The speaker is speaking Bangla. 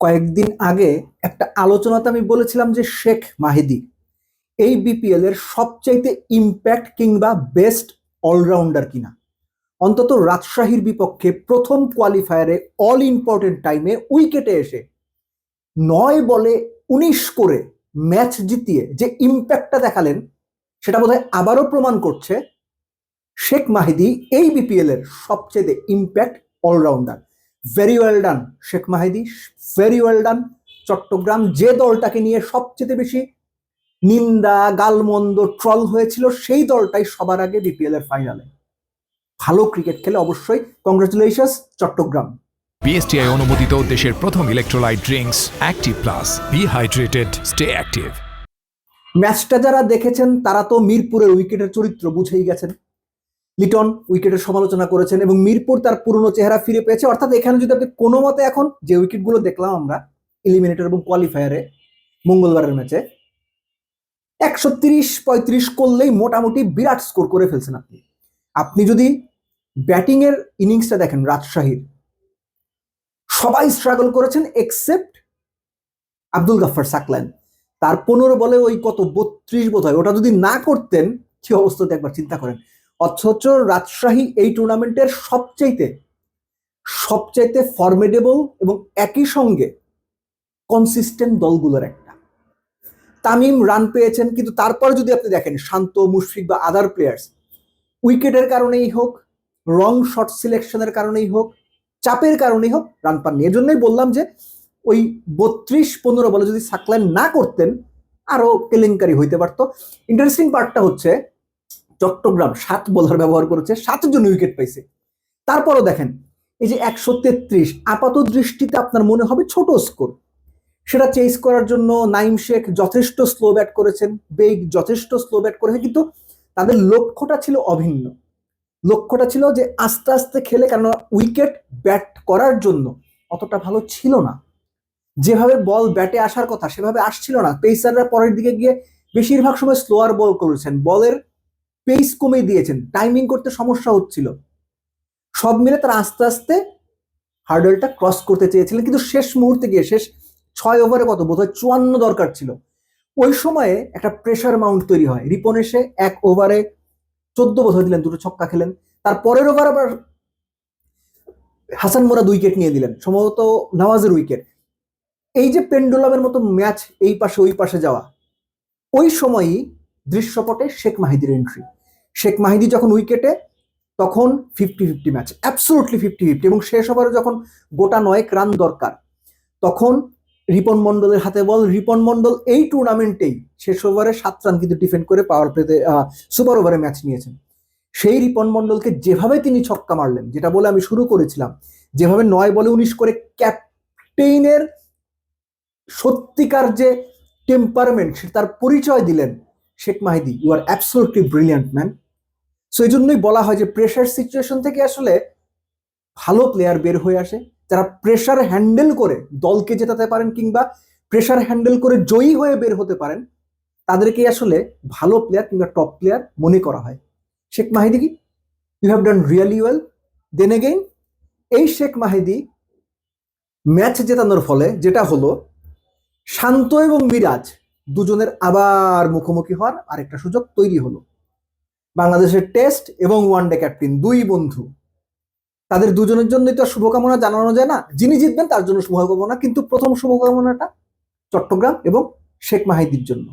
কয়েকদিন আগে একটা আলোচনাতে আমি বলেছিলাম যে শেখ মাহিদি এই বিপিএল এর সবচাইতে ইম্প্যাক্ট কিংবা বেস্ট অলরাউন্ডার কিনা। অন্তত রাজশাহীর বিপক্ষে প্রথম কোয়ালিফায়ারে অল ইম্পর্টেন্ট টাইমে উইকেটে এসে নয় বলে উনিশ করে ম্যাচ জিতিয়ে যে ইম্প্যাক্টটা দেখালেন, সেটা বোধহয় আবারও প্রমাণ করছে শেখ মাহিদি এই বিপিএল এর সবচেয়ে impact allrounder very well done Sheikh Mahedi very well done Chattogram যে দলটাকে নিয়ে সবচেয়ে বেশি নিন্দা গালমন্দ ট্রল হয়েছিল সেই দলটাই সবার আগে বিপিএল এর ফাইনালে ভালো ক্রিকেট খেলে অবশ্যই। কংগ্রেচুলেশনস চট্টগ্রাম বিএসটিআই অনুমোদিত দেশের প্রথম electrolyte drinks active plus be hydrated stay active ম্যাচটা যারা দেখেছেন তারা তো মিরপুরের উইকেটের চরিত্র বুঝেই গেছেন। লিটন উইকেটের সমালোচনা করেছেন এবং মিরপুর তার পুরনো চেহারা ফিরে পেয়েছে। অর্থাৎ এখানে যদি আপনি কোনো মতে এখন যে উইকেটগুলো দেখলাম আমরা এলিমিনেটর এবং কোয়ালিফায়ারে মঙ্গলবারের ম্যাচে, একশো তিরিশ পঁয়ত্রিশ করলেই মোটামুটি বিরাট স্কোর করে ফেলছেন আপনি। আপনি যদি ব্যাটিং এর ইনিংসটা দেখেন, রাজশাহীর, সবাই স্ট্রাগল করেছেন এক্সেপ্ট আব্দুল গাফার সাকলান। তার পনেরো বলে ওই কত, বত্রিশ বোধ হয় ওটা যদি না করতেন, কি অবস্থাতে একবার চিন্তা করেন। অথচ রাজশাহী এই টুর্নামেন্টের সবচাইতে সবচাইতে ফর্মেডেবল এবং একই সঙ্গে কনসিস্টেন্ট দলগুলোর একটা। তামিম রান পেয়েছেন, কিন্তু তারপরে যদি আপনি দেখেন শান্ত, মুশফিক বা আদার প্লেয়ার্স উইকেটের কারণেই হোক রং শট সিলেকশনের কারণেই হোক, চাপের কারণেই হোক রান পাননি। এর জন্যই বললাম যে ওই বত্রিশ পনেরো বলে যদি সাকলাইন না করতেন, আরও কেলেঙ্কারি হইতে পারতো। ইন্টারেস্টিং পার্টটা হচ্ছে চট্টগ্রাম সাত বোলার ব্যবহার করেছে, সাতজন উইকেট পাইছে। তারপরও দেখেন, এই যে একশো তেত্রিশ, আপাত দৃষ্টিতে আপনার মনে হবে ছোট স্কোর সেটা চেস করার জন্য নাইম শেখ যথেষ্ট স্লো ব্যাট করেছেন, বেগ যথেষ্ট স্লো ব্যাট করেছেন, কিন্তু তাদের লক্ষ্যটা ছিল অভিন্ন। লক্ষ্যটা ছিল যে আস্তে আস্তে খেলে কেন উইকেট ব্যাট করার জন্য অতটা ভালো ছিল না। যেভাবে বল ব্যাটে আসার কথা, সেভাবে আসছিল না। পেসাররা পরের দিকে গিয়ে বেশিরভাগ সময় স্লোয়ার বল করেছেন। বলের পেস কমে দিয়েছেন। টাইমিং করতে সমস্যা হচ্ছিল। সব মিলে তারা আস্তে আস্তে হার্ডেলটা ক্রস করতে চেয়েছিলেন। কিন্তু শেষ মুহূর্তে গিয়ে, শেষ ছয় ওভারে কত বোধ হয় চুয়ান্ন দরকার ছিল। ওই সময়ে একটা প্রেশার মাউন্ট তৈরি হয়। রিপন এসে এক ওভারে চোদ্দ বোধ দিলেন, দুটো ছক্কা খেলেন। তার পরের ওভার আবার হাসান মোরাদ উইকেট নিয়ে দিলেন, সম্ভবত নওয়াজের উইকেট এই যে পেন্ডুলামের মতো ম্যাচ এই পাশে, ওই পাশে যাওয়া, ওই সময়ই দৃশ্যপটে শেখ মাহিদির এন্ট্রি শেখ মাহিদি যখন উইকেটে তখন fifty fifty match absolutely fifty fifty এবং শেষ ওভারে যখন গোটা নয়েক রান দরকার, তখন রিপন মন্ডলের হাতে বল। রিপন মন্ডল এই টুর্নামেন্টেই শেষ ওভারে সাত রান কিন্তু ডিফেন্ড করে পাওয়ার প্লেতে সুপার ওভারে ম্যাচ নিয়েছেন। সেই রিপন মন্ডলকে যেভাবে তিনি ছক্কা মারলেন, যেটা বলে আমি শুরু করেছিলাম, যেভাবে নয় বলে উনিশ করে ক্যাপ্টেইনের সত্যিকার যে টেম্পারমেন্ট তার পরিচয় দিলেন Sheikh Mahedi you are absolutely brilliant man so এই জন্যই বলা হয় যে প্রেশার সিচুয়েশন থেকে আসলে ভালো প্লেয়ার বের হয়ে আসে। যারা প্রেশার হ্যান্ডেল করে দলকে জেতাতে পারেন কিংবা প্রেশার হ্যান্ডেল করে জয়ী হয়ে বের হতে পারেন তাদেরকে আসলে ভালো প্লেয়ার কিংবা টপ প্লেয়ার মনে করা হয়। শেখ মাহিদি কি? You have done really well then again এই শেখ মাহিদি ম্যাচ জেতানোর ফলে যেটা হলো, শান্ত এবং মিরাজ দুজনের আবার মুখোমুখি হওয়ার আরেকটা সুযোগ তৈরি হলো। বাংলাদেশের টেস্ট এবং ওয়ানডে ক্যাপ্টেন দুই বন্ধু। তাদের দুজনের জন্যই তো শুভকামনা জানানো যায় না। যিনি জিতবেন তার জন্য শুভকামনা, কিন্তু প্রথম শুভকামনাটা চট্টগ্রাম এবং শেখ মাহিদির জন্য।